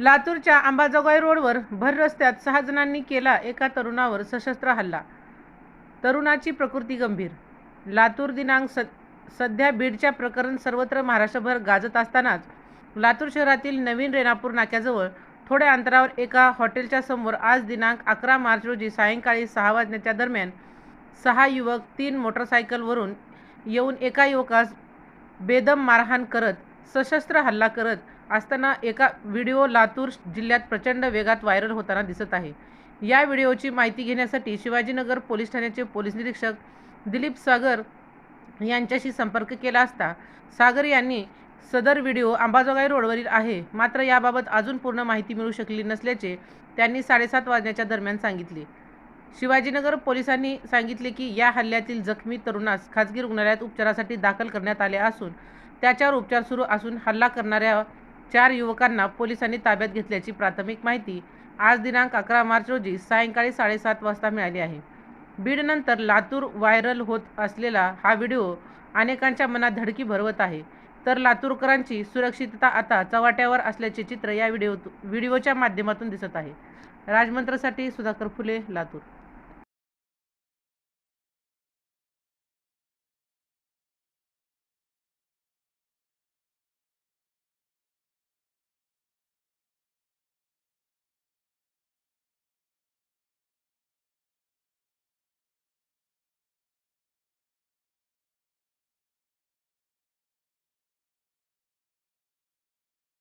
लातूरच्या अंबाजोगाई रोडवर भर रस्त्यात सहा जणांनी केला एका तरुणावर सशस्त्र हल्ला. तरुणाची प्रकृती गंभीर. लातूर दिनांक स सध्या बीडच्या प्रकरण सर्वत्र महाराष्ट्रभर गाजत असतानाच लातूर शहरातील नवीन रेणापूर नाक्याजवळ थोड्या अंतरावर एका हॉटेलच्या समोर आज दिनांक अकरा मार्च रोजी सायंकाळी सहा वाजण्याच्या दरम्यान सहा युवक तीन मोटरसायकलवरून येऊन एका युवकास बेदम मारहाण करत सशस्त्र हल्ला करत असताना एका व्हिडिओ लातूर जिल्ह्यात प्रचंड वेगात व्हायरल होताना दिसत आहे. या व्हिडिओची माहिती घेण्यासाठी शिवाजीनगर पोलीस ठाण्याचे पोलीस निरीक्षक दिलीप सागर यांच्याशी संपर्क केला असता सागर यांनी सदर व्हिडिओ अंबाजोगाई रोडवरील आहे. मात्र याबाबत अजून पूर्ण माहिती मिळू शकली नसल्याचे त्यांनी साडेसात वाजण्याच्या दरम्यान सांगितले. शिवाजीनगर पोलिसांनी सांगितले की या हल्ल्यातील जखमी तरुणास खाजगी रुग्णालयात उपचारासाठी दाखल करण्यात आले असून त्याच्यावर उपचार सुरू असून हल्ला करणाऱ्या चार युवकांना पोलिसांनी ताब्यात घेतल्याची प्राथमिक माहिती आज दिनांक अकरा मार्च रोजी सायंकाळी साडेसात वाजता मिळाली आहे. बीडनंतर लातूर व्हायरल होत असलेला हा व्हिडिओ अनेकांच्या मनात धडकी भरवत आहे. तर लातूरकरांची सुरक्षितता आता चव्हाट्यावर असल्याचे चित्र या व्हिडिओ व्हिडिओच्या माध्यमातून दिसत आहे. राजमंत्रसाठी सुधाकर फुले लातूर.